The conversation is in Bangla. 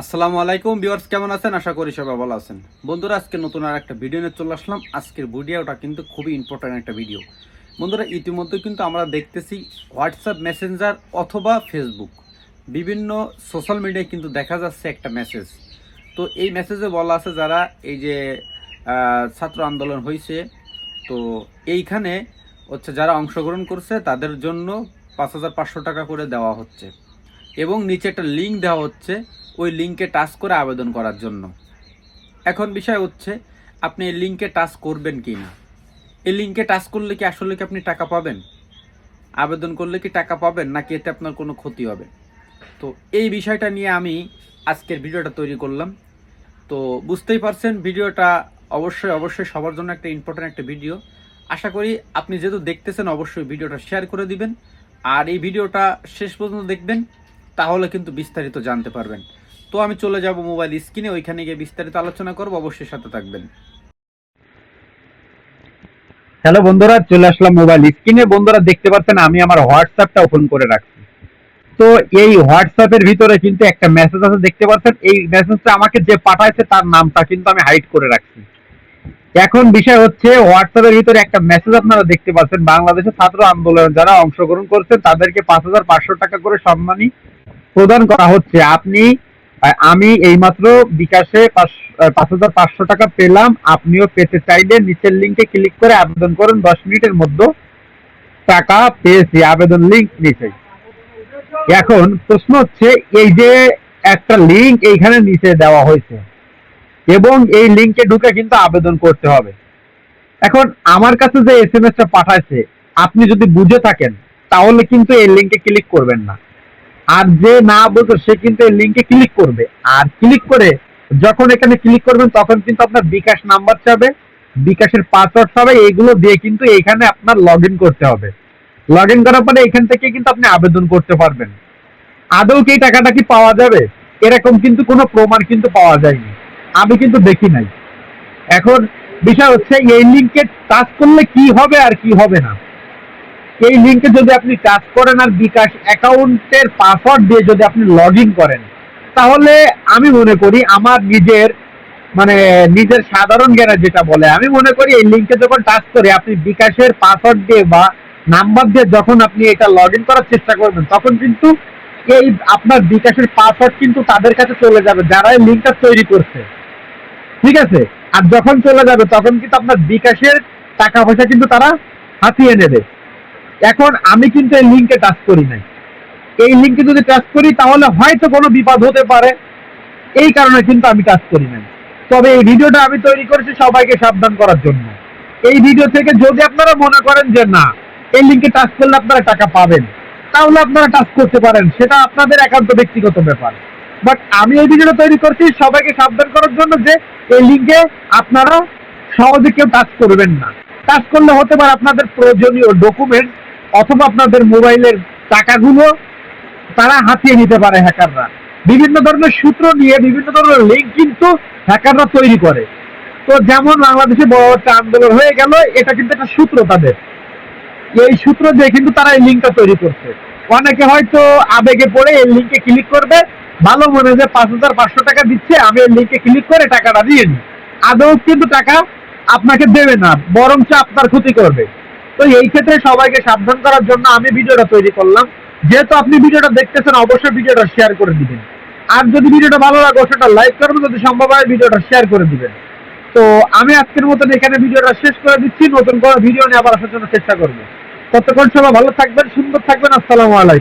আসসালামু আলাইকুম ভিউয়ার্স, কেমন আছেন? আশা করি সবাই ভালো আছেন। বন্ধুরা, আজকে নতুন আর একটা ভিডিও নিয়ে চলে আসলাম। আজকের ভিডিওটা কিন্তু খুবই ইম্পর্ট্যান্ট একটা ভিডিও বন্ধুরা, ইতিমধ্যে কিন্তু আমরা দেখতেছি হোয়াটসঅ্যাপ মেসেঞ্জার অথবা ফেসবুক বিভিন্ন সোশ্যাল মিডিয়ায় কিন্তু দেখা যাচ্ছে একটা মেসেজ তো এই মেসেজে বলা আছে যারা এই যে ছাত্র আন্দোলন হয়েছে তো এইখানে হচ্ছে যারা অংশগ্রহণ করছে, তাদের জন্য পাঁচ হাজার পাঁচশো টাকা করে দেওয়া হচ্ছে। এবং নিচে একটা লিঙ্ক দেওয়া হচ্ছে। ওই লিঙ্কে টাচ করে আবেদন করার জন্য। এখন বিষয় হচ্ছে, আপনি এই লিঙ্কে টাচ করবেন কি না? এই লিঙ্কে টাচ করলে কি আসলে কি আপনি টাকা পাবেন? আবেদন করলে কি টাকা পাবেন, নাকি এতে আপনার কোনো ক্ষতি হবে? তো এই বিষয়টা নিয়ে আমি আজকের ভিডিওটা তৈরি করলাম। তো বুঝতেই পারছেন, ভিডিওটা অবশ্যই অবশ্যই সবার জন্য একটা ইম্পর্ট্যান্ট একটা ভিডিও। আশা করি আপনি যেহেতু দেখতেছেন, অবশ্যই ভিডিওটা শেয়ার করে দিবেন। আর এই ভিডিওটা শেষ পর্যন্ত দেখবেন, তাহলে কিন্তু বিস্তারিত জানতে পারবেন। তো আমি চলে যাব মোবাইল স্ক্রিনে, ওইখানে গিয়ে বিস্তারিত আলোচনা করব, অবশ্যই সাথে থাকবেন। হ্যালো বন্ধুরা, চলে আসলাম মোবাইল স্ক্রিনে। বন্ধুরা, দেখতে পাচ্ছেন, আমি আমার হোয়াটসঅ্যাপটা ওপেন করে রাখছি। তো এই হোয়াটসঅ্যাপের ভিতরে কিন্তু একটা মেসেজ আছে, দেখতে পাচ্ছেন? এই মেসেজটা আমাকে যে পাঠাইছে, তার নামটা কিন্তু আমি হাইড করে রাখছি। এখন বিষয় হচ্ছে, হোয়াটসঅ্যাপের ভিতরে একটা মেসেজ আপনারা দেখতে পাচ্ছেন। বাংলাদেশের ছাত্র আন্দোলন যারা অংশগ্রহণ করছেন, তাদেরকে পাঁচ হাজার পাঁচশো টাকা করে সম্মানী প্রদান করা হচ্ছে। আপনি আমি এইমাত্র বিকাশে পাঁচ- হাজার পাঁচশো টাকা পেলাম। আপনিও পেতে চাইলে নিচের লিঙ্কে ক্লিক করে আবেদন করুন। দশ মিনিটের মধ্যে টাকা পেয়েছি। আবেদন লিঙ্ক নিচে। এখন প্রশ্ন হচ্ছে, এই যে একটা লিঙ্ক এইখানে নিচে দেওয়া হয়েছে এবং এই লিঙ্কে ঢুকে কিন্তু আবেদন করতে হবে। এখন আমার কাছে যে এস এম টা পাঠাইছে, আপনি যদি বুঝে থাকেন, তাহলে কিন্তু এই লিঙ্কে ক্লিক করবেন না। আর যে না বুঝে সে কিন্তু এই লিঙ্কে ক্লিক করবে। আর ক্লিক করে যখন এখানে ক্লিক করবেন, তখন কিন্তু আপনার বিকাশ নাম্বার চাবে, বিকাশের পাসওয়ার্ড চাবে এইগুলো দিয়ে কিন্তু এইখানে আপনার লগ করতে হবে। লগ করার পরে এখান থেকে কিন্তু আপনি আবেদন করতে পারবেন। আদৌ কি টাকাটা কি পাওয়া যাবে? এরকম কিন্তু কোনো প্রমাণ কিন্তু পাওয়া যায়নি। আমি কিন্তু দেখি নাই। এখন বিষয় হচ্ছে, এই লিঙ্কে টাচ করলে কি হবে আর কি হবে না? এই লিঙ্কে যদি আপনি টাচ করেন আর বিকাশ অ্যাকাউন্টের পাসওয়ার্ড দিয়ে যদি আপনি লগ করেন, তাহলে আমি মনে করি আমার নিজের মানে নিজের সাধারণ জ্ঞানে যেটা বলে, আমি মনে করি এই লিঙ্কে যখন টাচ করে আপনি বিকাশের পাসওয়ার্ড দিয়ে বা নাম্বার দিয়ে যখন আপনি এটা লগ করার চেষ্টা করবেন, তখন কিন্তু এই আপনার বিকাশের পাসওয়ার্ড কিন্তু তাদের কাছে চলে যাবে, যারা এই লিঙ্কটা তৈরি করছে। ঠিক আছে? আর যখন চলে যাবে, তখন কিন্তু আপনার বিকাশের টাকা পয়সা কিন্তু তারা হাতিয়ে নেবে। এখন আমি কিন্তু এই লিঙ্কে টাচ করি নাই। এই লিঙ্কে যদি টাচ করি, তাহলে হয়তো কোনো বিপদ হতে পারে। এই কারণে কিন্তু আমি টাচ করি নাই। তবে এই ভিডিওটা আমি তৈরি করেছি সবাইকে সাবধান করার জন্য। এই ভিডিও থেকে যদি আপনারা মনে করেন যে না, এই লিঙ্কে টাচ করলে আপনারা টাকা পাবেন, তাহলে আপনারা টাচ করতে পারেন। সেটা আপনাদের একান্ত ব্যক্তিগত ব্যাপার। বাট আমি এই ভিডিওটা তৈরি করছি সবাইকে সাবধান করার জন্য যে এই লিঙ্কে আপনারা সহজে কেউ টাচ করবেন না। টাচ করলে হতে পারে আপনাদের প্রয়োজনীয় ডকুমেন্ট অথবা আপনাদের মোবাইলের টাকাগুলো তারা হাতিয়ে নিতে পারে হ্যাকাররা। বিভিন্ন ধরনের সূত্র নিয়ে বিভিন্ন ধরনের লিঙ্ক কিন্তু হ্যাকাররা তৈরি করে। তো যেমন বাংলাদেশে বড় একটা আন্দোলন হয়ে গেল, এটা কিন্তু একটা সূত্র তাদের। এই সূত্র দিয়ে কিন্তু তারা এই লিঙ্কটা তৈরি করছে। অনেকে হয়তো আবেগে পড়ে এই লিঙ্কে ক্লিক করবে, ভালো মনে যে পাঁচ হাজার পাঁচশো টাকা দিচ্ছে, আমি এই লিঙ্কে ক্লিক করে টাকাটা দিয়ে নিই আদৌ কিন্তু টাকা আপনাকে দেবে না, বরঞ্চ আপনার ক্ষতি করবে। তো এই ক্ষেত্রে সবাইকে সাবধান করার জন্য আমি ভিডিওটা তৈরি করলাম। যেহেতু আপনি ভিডিওটা দেখতেছেন, অবশ্যই ভিডিওটা শেয়ার করে দিবেন। আর যদি ভিডিওটা ভালো লাগে সেটা লাইক করবেন, যদি সম্ভব হয় ভিডিওটা শেয়ার করে দিবেন। তো আমি আজকের মতন এখানে ভিডিওটা শেষ করে দিচ্ছি, নতুন করে ভিডিও নিয়ে আবার আসার জন্য চেষ্টা করব। ততক্ষণ সবাই ভালো থাকবেন, সুন্দর থাকবেন, আসসালামু আলাইকুম।